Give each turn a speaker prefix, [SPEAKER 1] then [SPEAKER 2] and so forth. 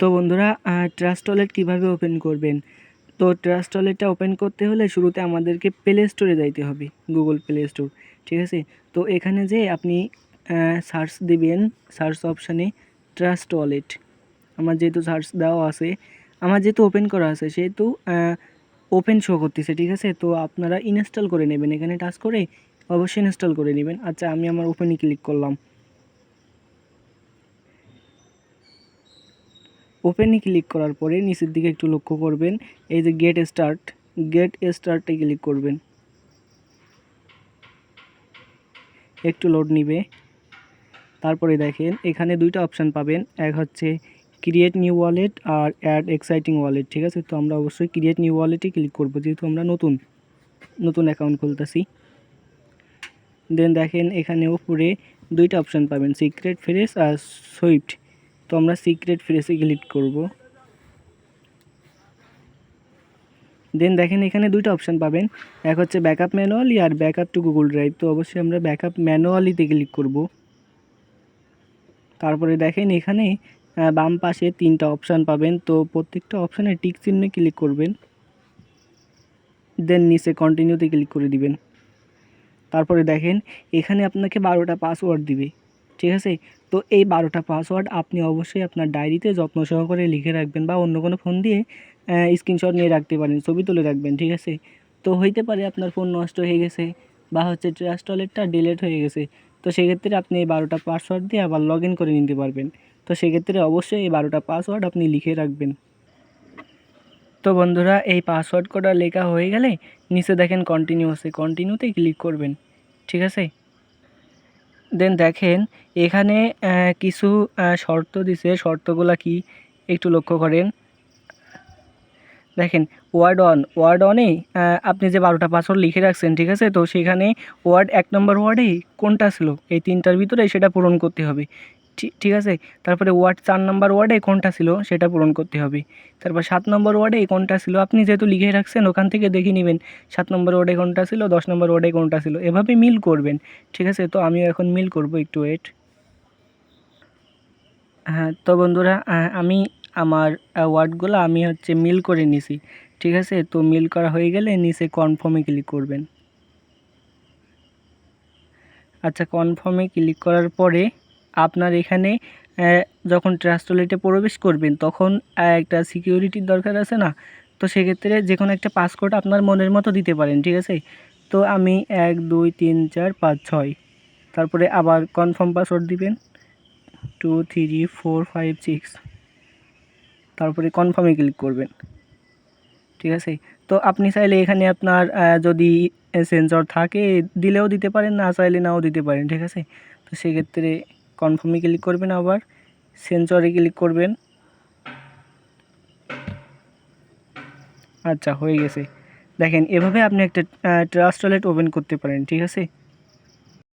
[SPEAKER 1] তো বন্ধুরা trust wallet কীভাবে ওপেন করবেন? তো ট্রাস্ট ওয়ালেটটা ওপেন করতে হলে শুরুতে আমাদেরকে প্লে স্টোরে যাইতে হবে গুগল প্লে স্টোর ঠিক আছে? তো এখানে যে আপনি সার্চ দিবেন সার্চ অপশানে ট্রাস্ট ওয়ালেট আমার যেহেতু সার্চ দেওয়া আছে, আমার যেহেতু ওপেন করা আছে, সেহেতু ওপেন শো করতেছে, ঠিক আছে? তো আপনারা ইনস্টল করে নেবেন, এখানে টাচ করে অবশ্যই ইনস্টল করে নেবেন। আচ্ছা আমি আমার ওপেনে ক্লিক করলাম। ওপেনে ক্লিক করার পরে নিচের দিকে একটু লক্ষ্য করবেন, এই যে গেট স্টার্ট গেট স্টার্টে ক্লিক করবেন। একটু লোড নিবে। তারপরে দেখেন, এখানে দুইটা অপশান পাবেন, এক হচ্ছে ক্রিয়েট নিউ ওয়ালেট আর অ্যাড এক্সাইটিং ওয়ালেট ঠিক আছে? তো আমরা অবশ্যই ক্রিয়েট নিউ ওয়ালেটে ক্লিক করব, যেহেতু আমরা নতুন নতুন অ্যাকাউন্ট খুলতেছি। দেন দেখেন এখানে উপরে দুইটা অপশান পাবেন সিক্রেট ফ্রেস আর সুইফট তো আমরা সিক্রেট ফ্রেসে ক্লিক করব। দেন দেখেন এখানে দুইটা অপশান পাবেন। এক হচ্ছে ব্যাকআপ ম্যানুয়ালি আর ব্যাকআপ টু গুগল ড্রাইভ তো অবশ্যই আমরা ব্যাকআপ ম্যানুয়ালিতে ক্লিক করব। তারপরে দেখেন এখানে বাম পাশে তিনটা অপশান পাবেন। তো প্রত্যেকটা অপশানে টিক চিহ্নে ক্লিক করবেন। দেন নিচে কন্টিনিউতে ক্লিক করে দিবেন। তারপরে দেখেন, এখানে আপনাকে বারোটা পাসওয়ার্ড দিবে। ঠিক আছে? তো এই বারোটা পাসওয়ার্ড আপনি অবশ্যই আপনার ডায়েরিতে যত্ন সহকারে লিখে রাখবেন বা অন্য কোনো ফোন দিয়ে স্ক্রিনশট নিয়ে রাখতে পারেন, ছবি তুলে রাখবেন, ঠিক আছে? তো হইতে পারে আপনার ফোন নষ্ট হয়ে গেছে বা হচ্ছে ট্রাস্ট ওয়ালেটটা ডিলেট হয়ে গেছে, তো সেক্ষেত্রে আপনি এই বারোটা পাসওয়ার্ড দিয়ে আবার লগ ইন করে নিতে পারবেন। তো সেক্ষেত্রে অবশ্যই এই বারোটা পাসওয়ার্ড আপনি লিখে রাখবেন। তো বন্ধুরা, এই পাসওয়ার্ড কোডটা লেখা হয়ে গেলে নিচে দেখেন কন্টিনিউ আছে কন্টিনিউতে ক্লিক করবেন, ঠিক আছে? দেন দেখেন, এখানে কিছু শর্ত দিছে। শর্তগুলো কি? একটু লক্ষ্য করেন। দেখেন ওয়ার্ড অন ওয়ার্ড অনে আপনি যে বারোটা পাসওয়ার্ড লিখে রাখছেন, ঠিক আছে? তো সেখানে ওয়ার্ড এক নম্বর ওয়ার্ডে কোনটা ছিল? এই তিনটার ভিতরে সেটা পূরণ করতে হবে। ঠিক আছে? তারপরে ওয়ার্ড চার নম্বর ওয়ার্ডে কোনটা ছিল সেটা পূরণ করতে হবে। তারপর সাত নম্বর ওয়ার্ডে কোনটা ছিল? আপনি যেহেতু লিখে রাখছেন, ওখান থেকে দেখে নেবেন সাত নম্বর ওয়ার্ডে কোনটা ছিল, দশ নম্বর ওয়ার্ডে কোনটা ছিল। এভাবে মিল করবেন, ঠিক আছে? তো আমিও এখন মিল করব, একটু ওয়েট হ্যাঁ তো বন্ধুরা আমি আমার ওয়ার্ডগুলো আমি হচ্ছে মিল করে নিছি, ঠিক আছে? তো মিল করা হয়ে গেলে নিচে কনফার্মে ক্লিক করবেন। আচ্ছা কনফার্মে ক্লিক করার পরে আপনার এখানে যখন ট্রাস্টলেটে প্রবেশ করবেন, তখন একটা সিকিউরিটির দরকার আছে না? তো সেক্ষেত্রে যে কোনো একটা পাসকোড আপনার মনের মতো দিতে পারেন, ঠিক আছে? তো আমি এক, দুই, তিন, চার, পাঁচ, ছয়। তারপরে আবার কনফার্ম পাসওয়ার্ড দিবেন। Two, three, four, five, six. তারপরে কনফার্মে ক্লিক করবেন। ঠিক আছে? তো আপনি চাইলে এখানে আপনার যদি সেন্সর থাকে, দিলেও দিতে পারেন, না চাইলে নাও দিতে পারেন, ঠিক আছে? তো সেক্ষেত্রে কনফার্মে ক্লিক করবেন আবার সেন্সরে ক্লিক করবেন। আচ্ছা হয়ে গেছে। দেখেন, এভাবে আপনি একটা ট্রাস্ট ওয়ালেট ওপেন করতে পারেন, ঠিক আছে?